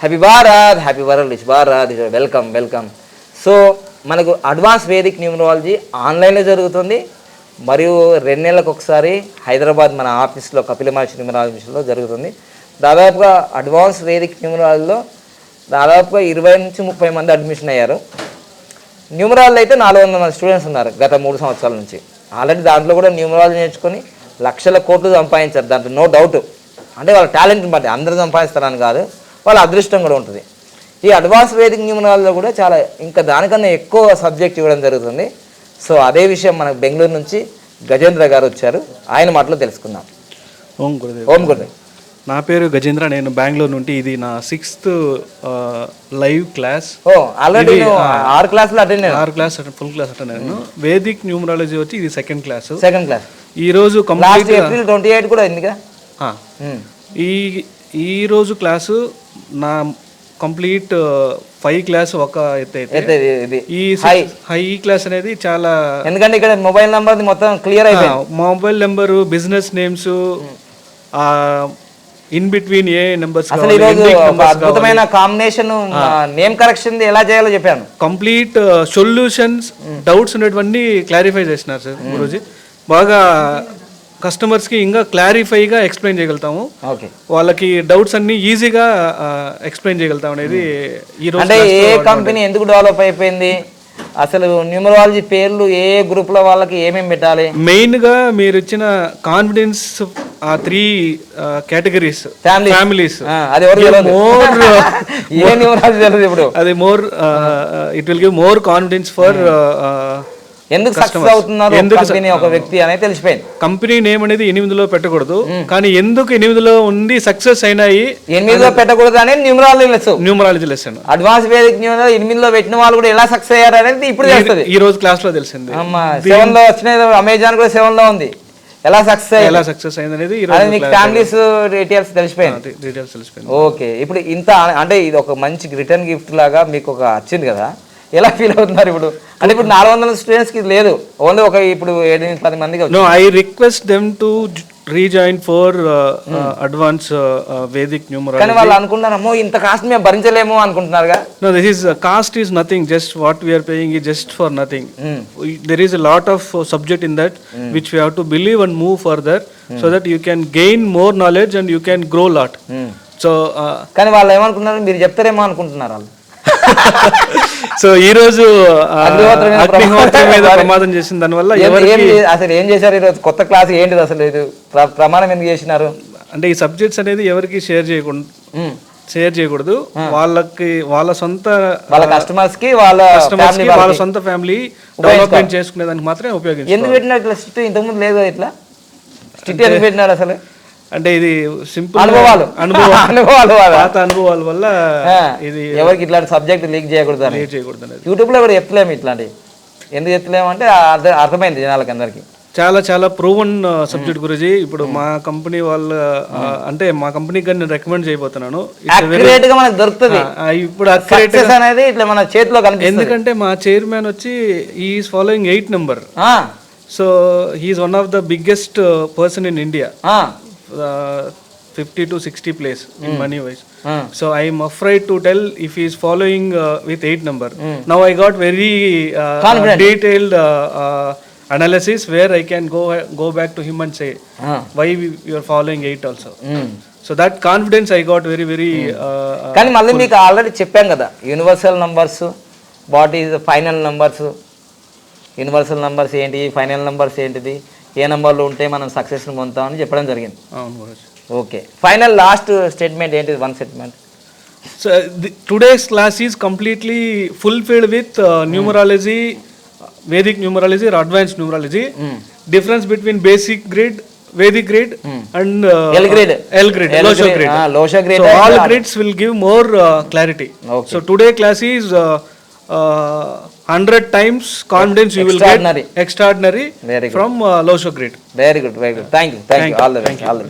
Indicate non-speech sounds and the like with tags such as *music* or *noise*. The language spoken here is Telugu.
Happy Bharat happy world Bharat welcome welcome so మనకు అడ్వాన్స్ వేదిక్ న్యూమరాలజీ ఆన్లైన్లో జరుగుతుంది మరియు రెండు నెలలకు ఒకసారి హైదరాబాద్ మన ఆఫీస్లో కపిల మహర్షి న్యూమరాలజీలో జరుగుతుంది దాదాపుగా అడ్వాన్స్ వేదిక్ న్యూమరాలజీలో దాదాపుగా ఇరవై నుంచి ముప్పై మంది అడ్మిషన్ అయ్యారు న్యూమరాలజీ అయితే నాలుగు వందల మంది స్టూడెంట్స్ ఉన్నారు గత మూడు సంవత్సరాల నుంచి ఆల్రెడీ దాంట్లో కూడా న్యూమరాలజీ నేర్చుకొని లక్షల కోట్లు సంపాదించారు దాంట్లో నో డౌట్ అంటే వాళ్ళ టాలెంట్ని బట్టి అందరూ సంపాదిస్తారని కాదు వాళ్ళ అదృష్టం కూడా ఉంటుంది ఈ అడ్వాన్స్ వేదిక నియమనాల్లో కూడా చాలా ఇంకా దానికన్నా ఎక్కువ సబ్జెక్ట్ ఇవ్వడం జరుగుతుంది సో అదే విషయం మనకు బెంగళూరు నుంచి గజేంద్ర గారు వచ్చారు ఆయన మాటలో తెలుసుకుందాం ఓం గురుదేవ్ ఓం గురుదేవ్ నా పేరు గజేంద్ర నేను బెంగళూరు నుండి ఇది నా సిక్స్త్ లైవ్ క్లాస్ ఓ ఆల్రెడీ ఆర్ క్లాసులు అటెండ్ ఆరు class full class attend Vedic numerology వచ్చి ఇది సెకండ్ క్లాస్ సెకండ్ క్లాస్ ఈ రోజు కంప్లీట్ ఏప్రిల్ ట్వంటీ ఎయిట్ కూడా అయిందిగా hmm. ఈ ఈ రోజు క్లాసు నా కంప్లీట్ ఫైవ్ క్లాస్ ఒక ఈ హై క్లాస్ అనేది చాలా ఎందుకంటే ఇక్కడ మొబైల్ నెంబర్ మొత్తం క్లియర్ అయితే mobile number business names in between a numbers అద్భుతమైన కాంబినేషన్ నేమ్ కరెక్షన్ ఎలా చేయాలో చెప్పాను కంప్లీట్ సొల్యూషన్స్ డౌట్స్ ఉన్నటువంటి క్లారిఫై చేసినారు సార్ గురూజీ బాగా కస్టమర్స్కి ఇంకా క్లారిఫైగా ఎక్స్ప్లెయిన్ చేయగలుగుతాము వాళ్ళకి డౌట్స్ అన్ని ఈజీగా ఎక్స్ప్లెయిన్ చేయగలుగుతాం అనేది hmm. ఈ రోజు అంటే ఏ కంపెనీ ఎందుకు డెవలప్ అయిపోయింది అసలు న్యూమరాలజీ పేర్లు ఏ గ్రూప్లో వాళ్ళకి ఏమేమి పెట్టాలి మెయిన్గా మీరు ఇచ్చిన కాన్ఫిడెన్స్ ఆ three categories families more a numerology ఇప్పుడు అది more it will give more confidence for ఎందుకు సక్సెస్ అవుతున్నారు కంపెనీ ఒక వ్యక్తి అనేది తెలిసిపోయింది కంపెనీ నేమ్ అనేది ఎనిమిదిలో పెట్టకూడదు కానీ ఎందుకు ఎనిమిదిలో ఉండి సక్సెస్ అయినాయి ఎనిమిదిలో పెట్టకూడదు అనేది numerology less numerology less advance Vedic ఎనిమిదిలో పెట్టిన వాళ్ళు కూడా ఎలా సక్సెస్ అయ్యారు అనేది ఇప్పుడు తెలుస్తుంది ఈ రోజు క్లాస్ లో తెలిసింది సెవెన్ లో వచ్చిన అమెజాన్ కూడా సెవెన్ లో ఉంది ఎలా సక్సెస్ ఎలా సక్సెస్ అయింది అనేది మీకు ఫ్యామిలీస్ డీటెయిల్స్ తెలిసిపోయింది డీటెయిల్స్ తెలిసిపోయింది ఓకే ఇప్పుడు ఇంత అంటే ఇది ఒక మంచి రిటర్న్ గిఫ్ట్ లాగా మీకు ఒక వచ్చింది కదా ఎలా ఫీల్ అవుతున్నారు ఇప్పుడు అంటే ఇప్పుడు నాలుగు వందల కి లేదు ఓన్లీ ఒక ఇప్పుడు ఏడెనిమిది పది మందికి no I request them to rejoin for advance Vedic numerology కానీ వాళ్ళు అనుకుంటున్నారమ్మో ఇంత కాస్ట్ మేము భరించలేము అనుకుంటున్నారుగా no this is cost is nothing just what are paying is just for nothing is is lot of subject in that which we have to believe and move further so that you can gain more knowledge and you can grow lot so కానీ వాళ్ళు ఏమనుకుంటున్నారు మీరు చెప్తారేమో అనుకుంటున్నారు వాళ్ళు *laughs* సో ఈ రోజు ప్రమాదం చేసిన దానివల్ల అసలు ఏం చేశారు రోజు కొత్త క్లాస్ ఏంటిది అసలు ఇది ప్రమాణం ఎందుకు చేసినారు అంటే ఈ సబ్జెక్ట్స్ అనేది ఎవరికి షేర్ చేయకూడదు షేర్ చేయకూడదు వాళ్ళకి వాళ్ళ సొంత వాళ్ళ కస్టమర్స్ కి వాళ్ళ కస్టమర్స్ కి వాళ్ళ సొంత ఫ్యామిలీ డెవలప్మెంట్ చేసుకునే దానికి మాత్రమే ఉపయోగించారు ఎందుకు పెట్టినట్లు ఇంతకుముందు లేదు ఇట్లా స్ట్రిక్ట్ ఎందుకు పెట్టినారు అసలు అంటే ఇది సింపుల్ అనుభవాలు *laughs* అనుభవాలు పాత అనుభవాల వల్ల ఇది ఎవరికి ఇట్లాంటి సబ్జెక్ట్ లీక్ చేయకూడదు లీక్ చేయకూడదు యూట్యూబ్ లో కూడా చెప్తలేము ఇట్లాంటివి ఎందుకు చెప్తలేము అంటే అర్థమైంది జనాలకి అందరికి చాలా చాలా ప్రూవన్ సబ్జెక్ట్ గురించి ఇప్పుడు మా కంపెనీ వాళ్ళ అంటే మా కంపెనీ కానీ నేను రికమెండ్ చేయబోతున్నాను దొరుకుతుంది ఇప్పుడు అనేది ఇట్లా మన చేతిలో ఎందుకంటే మా చైర్మన్ వచ్చి ఈ following eight number so he's one of the biggest person in India fifty to sixty place in money wise so I am afraid to tell if is following with eight number now I got very detailed analysis where I can go go back to him and say why you're following eight also so that confidence I got very very కానీ మళ్ళీ మీకు ఆల్రెడీ చెప్పాం కదా universal numbers what is final numbers universal numbers ఏంటి ఫైనల్ నంబర్స్ ఏంటిది ఏ నెంబర్లు ఉంటే మనం సక్సెస్ పొందుతామని చెప్పడం జరిగింది ఓకే ఫైనల్ లాస్ట్ స్టేట్మెంట్ ఏంటిది one statement so today's class is completely fulfilled with numerology Vedic numerology advance numerology difference between basic grade Vedic grade and L grade L grade Lo Shu Lo Shu grade all grades will give more clarity so today class is 100 times confidence you will get extraordinary from uh, low show grid. Very good, very good. Thank you, all the best.